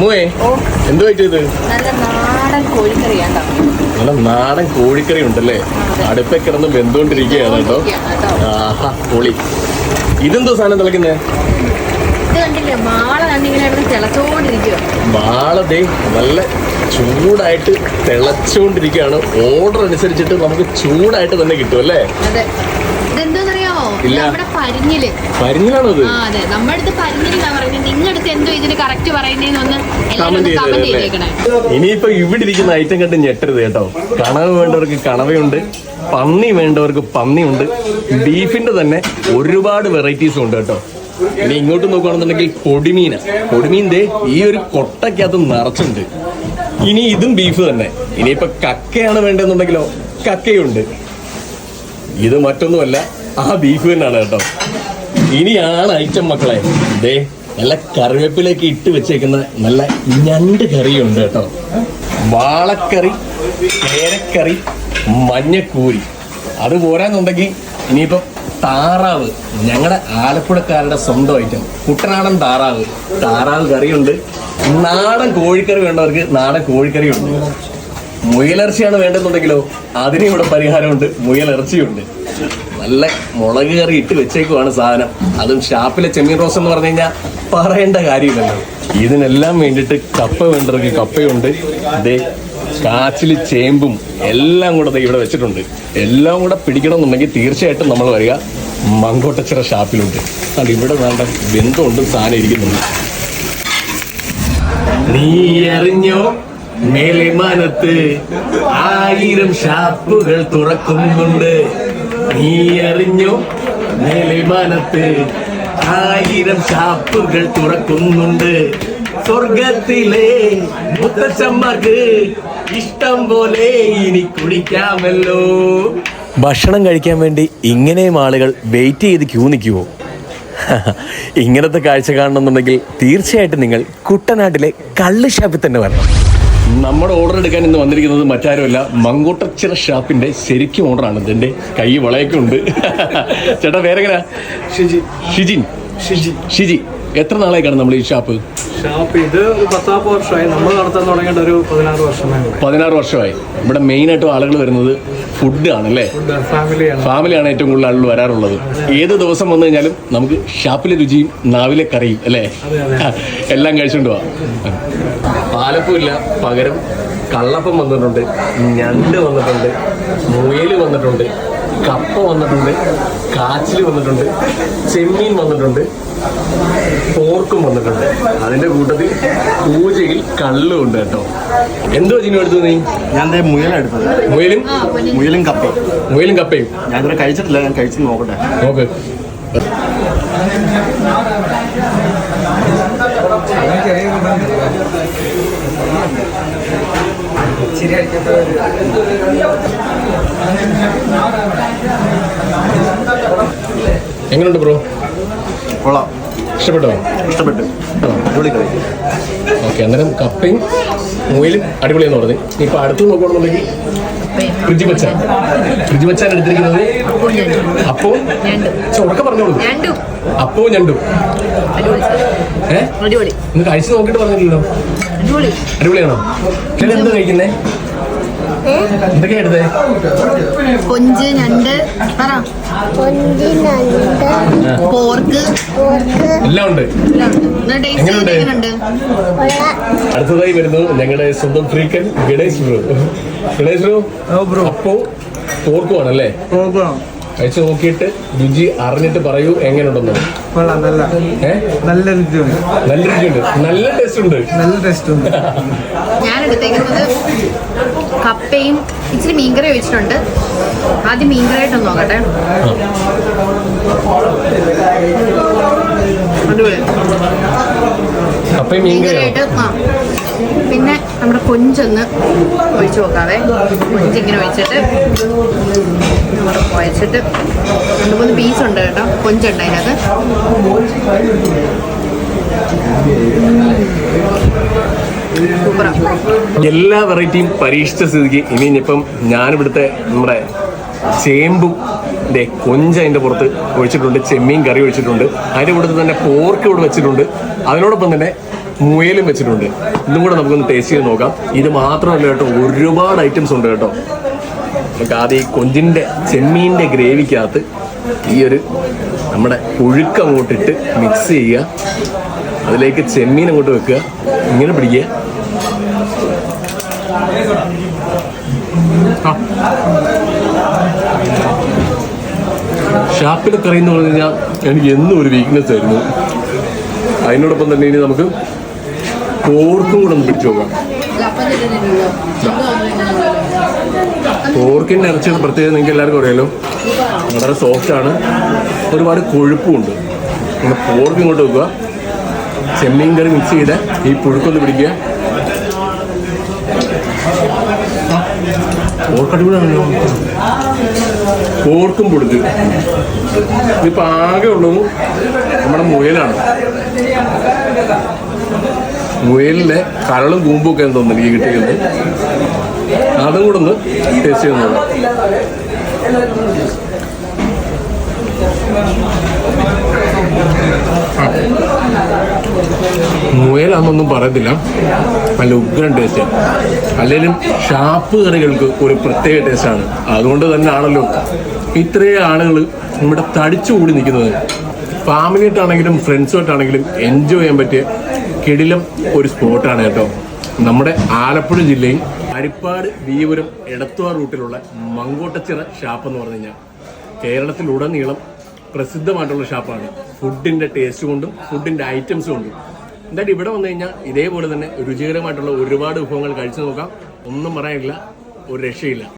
അമ്മുവേ എന്ത് പറ്റിയത്? നല്ല നാടൻ കോഴിക്കറിയാണ് നല്ല നാടൻ കോഴിക്കറി ഉണ്ടല്ലേ അടുപ്പേ കിടന്ന് വെന്തുകൊണ്ടിരിക്കുകയാണ് കേട്ടോ. ആഹാ പൊളി. ഇതെന്തോ സാധനം തിളക്കുന്നേ? വാളതേ നല്ല ചൂടായിട്ട് തിളച്ചുകൊണ്ടിരിക്കുകയാണ് ഓർഡർ അനുസരിച്ചിട്ട് നമുക്ക് ചൂടായിട്ട് തന്നെ കിട്ടും അല്ലേ? ഇല്ല. നമ്മുടെ പരിഞ്ഞിൽ. പരിഞ്ഞിലാണോ അത് അതെ. നമ്മുടെ അടുത്ത് പരിഞ്ഞിലാ പറയുന്നത് എന്തോ ഇതിന് കറക്റ്റ് കമന്റ് ചെയ്തേക്കണേ. ഇനിയിപ്പോ ഇവിടെ ഇരിക്കുന്ന ഐറ്റം കണ്ട് ഞെട്ടരുത് കേട്ടോ. കണവ് വേണ്ടവർക്ക് കണവയുണ്ട് പന്നി വേണ്ടവർക്ക് പന്നിയുണ്ട് ബീഫിന്റെ തന്നെ ഒരുപാട് വെറൈറ്റീസ് ഉണ്ട് കേട്ടോ. ഇനി ഇങ്ങോട്ട് നോക്കുകയാണെന്നുണ്ടെങ്കിൽ പൊടിമീന. പൊടിമീൻ ദേ ഈ ഒരു കൊട്ടക്കകത്ത് നിറച്ചുണ്ട് ഇനി ഇതും ബീഫ് തന്നെ. ഇനിയിപ്പോ കക്കയാണ് വേണ്ടതെന്നുണ്ടെങ്കിലോ കക്കയുണ്ട്. ഇത് മറ്റൊന്നുമല്ല ആ ബീഫ് തന്നെയാണ് കേട്ടോ. ഇനിയാണ് ഐറ്റം മക്കളെ. ദേ നല്ല കറിവേപ്പിലേക്ക് ഇട്ട് വെച്ചേക്കുന്ന നല്ല ഞണ്ട് കറിയുണ്ട് കേട്ടോ. വാളക്കറി കേരക്കറി മഞ്ഞക്കൂരി. അത് പോരാന്നുണ്ടെങ്കിൽ ഇനിയിപ്പം താറാവ് ഞങ്ങളുടെ ആലപ്പുഴക്കാരുടെ സ്വന്തം ഐറ്റം കുട്ടനാടൻ താറാവ്. താറാവ് കറിയുണ്ട്. നാടൻ കോഴിക്കറി വേണ്ടവർക്ക് നാടൻ കോഴിക്കറിയുണ്ട്. മുയലിറച്ചിയാണ് വേണ്ടെന്നുണ്ടെങ്കിലോ അതിനും ഇവിടെ പരിഹാരമുണ്ട്. മുയലിറച്ചിയുണ്ട്. നല്ല മുളക് കറി ഇട്ട് വെച്ചേക്കുവാണ് സാധനം. അതും ഷാപ്പിലെ ചെമ്മീൻ റോസ് എന്ന് പറഞ്ഞു കഴിഞ്ഞാൽ പറയേണ്ട കാര്യമില്ലല്ലോ. ഇതിനെല്ലാം വേണ്ടിയിട്ട് കപ്പ വേണ്ടവർക്ക് കപ്പയുണ്ട്. ദേ കാച്ചിൽ ചേമ്പും എല്ലാം കൂടെ ഇവിടെ വെച്ചിട്ടുണ്ട്. എല്ലാം കൂടെ പിടിക്കണമെന്നുണ്ടെങ്കിൽ തീർച്ചയായിട്ടും നമ്മൾ വരിക. മങ്കോട്ടച്ചിറ ഷാപ്പിലുണ്ട്. അത് ഇവിടെ വേണ്ട ബന്ധമുണ്ട് സാധനം ഇരിക്കുന്നുണ്ട്. നീ അറിഞ്ഞോ? മേലെ മാനത്ത് ആയിരം ഷാപ്പുകൾ തുറക്കുന്നുണ്ട്. നീ അറിഞ്ഞോ മേലെ ആയിരം ഷാപ്പുകൾ തുറക്കുന്നുണ്ട്. സ്വർഗത്തിലെ മുത്തച്ഛന്മാർക്ക് ഇഷ്ടം പോലെ ഇനി കുടിക്കാമല്ലോ. ഭക്ഷണം കഴിക്കാൻ വേണ്ടി ഇങ്ങനെയും ആളുകൾ വെയിറ്റ് ചെയ്ത് ക്യൂ നിൽക്കുമോ ഇങ്ങനത്തെ കാഴ്ച കാണണമെന്നുണ്ടെങ്കിൽ തീർച്ചയായിട്ടും നിങ്ങൾ കുട്ടനാട്ടിലെ കള്ള് ഷാപ്പിൽ തന്നെ വരണം. നമ്മുടെ ഓർഡർ എടുക്കാൻ ഇന്ന് വന്നിരിക്കുന്നത് മറ്റാരുമല്ല മങ്കൂട്ടച്ചിറ ഷാപ്പിന്റെ ശരിക്കും ഓർഡറാണ് ഇതിന്റെ കൈ വളയൊക്കെ ഉണ്ട്. ചേട്ടാ പേരെങ്ങനാ? ഷിജി. ഷിജിൻ. ഷിജി. ഷിജി എത്ര നാളേക്കാണ് നമ്മൾ ഈ ഷാപ്പ്? ഷാപ്പ് ഇത് ഒരു പത്താപ്പ് വർഷമായി. നമ്മൾ നടത്താൻ തുടങ്ങിയിട്ട് ഒരു പതിനാറ് വർഷമായി. പതിനാറ് വർഷമായി. ഇവിടെ മെയിനായിട്ടും ആളുകൾ വരുന്നത് ഫുഡ് ആണല്ലേ ഫാമിലിയാണ് ഫാമിലിയാണ് ഏറ്റവും കൂടുതൽ ആളുകൾ വരാറുള്ളത്. ഏത് ദിവസം വന്നു കഴിഞ്ഞാലും നമുക്ക് ഷാപ്പിലെ രുചിയും നാവിലെ കറിയും അല്ലേ? എല്ലാം കഴിച്ചുകൊണ്ട് പോവാം പാലപ്പമില്ല പകരം കള്ളപ്പം വന്നിട്ടുണ്ട് ഞണ്ട് വന്നിട്ടുണ്ട് മുയൽ വന്നിട്ടുണ്ട് കപ്പ വന്നിട്ടുണ്ട് കാച്ചിൽ വന്നിട്ടുണ്ട് ചെമ്മീൻ വന്നിട്ടുണ്ട് പോർക്കും വന്നിട്ടുണ്ട്. അതിന്റെ കൂട്ടത്തിൽ പൂജയിൽ കള്ളും ഉണ്ട് കേട്ടോ. എന്തോ ജിനു എടുത്തു നീ? ഞാൻ ദേ മുയലെടുത്തത് മുയലും? മുയലും. കപ്പയും. മുയലും കപ്പയും? ഞാൻ ഇതുവരെ കഴിച്ചിട്ടില്ല ഞാൻ കഴിച്ചു നോക്കട്ടെ. നോക്ക്. എങ്ങനെയുണ്ട് ബ്രോ? കൊള്ളാം. ഇഷ്ടപ്പെട്ടോ? ഇഷ്ടപ്പെട്ടു. ഓക്കെ അന്നേരം കപ്പയും മുയലും അടിപൊളിയെന്ന് പറഞ്ഞു. ഇപ്പൊ അടുത്ത് നോക്കുകയാണെന്നുണ്ടെങ്കിൽ ഫ്രിഡ്ജ് മച്ചാൻ ഫ്രിഡ്ജ് മച്ചാൻ എടുത്തിരിക്കുന്നത്. അപ്പവും ഞണ്ട്. ഉറക്കെ പറഞ്ഞോളൂ. അപ്പോ അപ്പവും ഞണ്ടും അടിപൊളി. നോക്കിട്ട് കഴിച്ച് നോക്കിയിട്ട് പറഞ്ഞില്ലല്ലോ. അടിപൊളി. അടിപൊളിയാണോ? ചേട്ടൻ എന്താ കഴിക്കുന്നേ? എന്തൊക്കെയാ എടുത്തേ? കൊഞ്ച് ഞണ്ട്. പറ. പോർക്ക്. എല്ലാം ഉണ്ട്. എങ്ങനെയുണ്ട്? അടുത്തതായി വരുന്നു ഞങ്ങളുടെ സ്വന്തം ഫ്രീക്കൻ Ganesh bro. Ganesh bro bro. അപ്പോ പോർക്കുവാണല്ലേ? പ്രോഗ്രാം കഴിച്ചു നോക്കിയിട്ട് രുചി അറിഞ്ഞിട്ട് പറയൂ എങ്ങനെയുണ്ടെന്ന്. നല്ല. നല്ല രുചിയുണ്ട്. നല്ല രുചിയുണ്ട്. നല്ല ടേസ്റ്റ് ഉണ്ട് നല്ല ടേസ്റ്റ് ഉണ്ട് ഞാൻ എടുത്തേക്കുന്നത് കപ്പയും ഇച്ചിരി മീൻകറി വെച്ചിട്ടുണ്ട്. ആദ്യം മീൻകറിയായിട്ടൊന്ന് നോക്കട്ടെ. കപ്പയും മീൻ കറിയോ മീൻകറിയായിട്ട് ആ. പിന്നെ നമ്മുടെ കൊഞ്ചൊന്ന് ഒഴിച്ചു നോക്കാവേ കൊഞ്ചിങ്ങനെ ഒഴിച്ചിട്ട് നമ്മുടെ കുഴച്ചിട്ട് രണ്ട് മൂന്ന് പീസ് ഉണ്ട് കേട്ടോ. കൊഞ്ചുണ്ട് അതിനകത്ത്. എല്ലാ വെറൈറ്റിയും പരീക്ഷിച്ച സ്ഥിതിക്ക് ഇനി ഇനിയിപ്പം ഞാനിവിടുത്തെ നമ്മുടെ ചേമ്പും ദേ കൊഞ്ച് അതിന്റെ പുറത്ത് ഒഴിച്ചിട്ടുണ്ട്. ചെമ്മീൻ കറി ഒഴിച്ചിട്ടുണ്ട്. അതിന്റെ കൂടെ തന്നെ പോർക്ക് ഇവിടെ വെച്ചിട്ടുണ്ട്. അതിനോടൊപ്പം തന്നെ മുയലും വെച്ചിട്ടുണ്ട്. ഇതും കൂടെ നമുക്കൊന്ന് ടേസ്റ്റ് ചെയ്ത് നോക്കാം. ഇത് മാത്രമല്ല കേട്ടോ ഒരുപാട് ഐറ്റംസ് ഉണ്ട് കേട്ടോ. നമുക്ക് ആദ്യം ഈ കൊഞ്ചിന്റെ ചെമ്മീന്റെ ഗ്രേവിക്കകത്ത് ഈ ഒരു നമ്മുടെ പുഴുക്ക അങ്ങോട്ടിട്ട് മിക്സ് ചെയ്യുക. അതിലേക്ക് ചെമ്മീൻ അങ്ങോട്ട് വെക്കുക. ഇങ്ങനെ പിടിക്കുക. ഷാപ്പിലെ കറി എന്ന് പറഞ്ഞു കഴിഞ്ഞാൽ എനിക്ക് എന്നും ഒരു വീക്ക്നെസ് ആയിരുന്നു. അതിനോടൊപ്പം തന്നെ ഇനി നമുക്ക് പോർക്കും കൂടെ ഒന്ന് പിടിച്ചു നോക്കാം പോർക്കിന്റെ ഇറച്ചി പ്രത്യേകത നിങ്ങൾക്ക് എല്ലാവർക്കും അറിയാലോ. വളരെ സോഫ്റ്റ് ആണ്. ഒരുപാട് കൊഴുപ്പും ഉണ്ട്. പിന്നെ പോർക്ക് ഇങ്ങോട്ട് വെക്കുക. ചെമ്മീൻ കറി മിക്സ് ചെയ്ത് ഈ പുഴുക്കൊന്ന് പിടിക്കുക. പോർക്ക് അടിപൊളിയാണല്ലോ. പോർക്കും പുഴുക്ക്. ഇതിപ്പോ ആകെ ഉള്ളതും നമ്മുടെ മുയലാണ്. മുയലിലെ കരളും കൂമ്പും ഒക്കെ തോന്നുന്നു എനിക്ക് കിട്ടിയത് അതും കൂടെ ഒന്ന് ടേസ്റ്റ് ചെയ്ത് നോക്കാം. മുയലാന്നൊന്നും പറയത്തില്ല. നല്ല ഉഗ്രൻ ടേസ്റ്റ് അല്ലെങ്കിലും ഷാപ്പ് കറികൾക്ക് ഒരു പ്രത്യേക ടേസ്റ്റാണ് അതുകൊണ്ട് തന്നെ ആണല്ലോ ഇത്രയും ആളുകൾ ഇവിടെ തടിച്ചുകൂടി നിൽക്കുന്നത്. ഫാമിലിയായിട്ടാണെങ്കിലും ഫ്രണ്ട്സുമായിട്ടാണെങ്കിലും എൻജോയ് ചെയ്യാൻ പറ്റിയ കിടിലം ഒരു സ്പോട്ടാണ് കേട്ടോ. നമ്മുടെ ആലപ്പുഴ ജില്ലയിൽ അരിപ്പാട് വീപുരം എടത്തുവാ റൂട്ടിലുള്ള മങ്കോട്ടച്ചിറ ഷാപ്പ് എന്ന് പറഞ്ഞു കഴിഞ്ഞാൽ കേരളത്തിലുടനീളം പ്രസിദ്ധമായിട്ടുള്ള ഷാപ്പാണ് ഫുഡിന്റെ ടേസ്റ്റ് കൊണ്ടും ഫുഡിന്റെ ഐറ്റംസ് കൊണ്ടും. എന്തായാലും ഇവിടെ വന്നു കഴിഞ്ഞാൽ ഇതേപോലെ തന്നെ രുചികരമായിട്ടുള്ള ഒരുപാട് വിഭവങ്ങൾ കഴിച്ചു നോക്കാം. ഒന്നും പറയാനില്ല ഒരു രക്ഷയില്ല.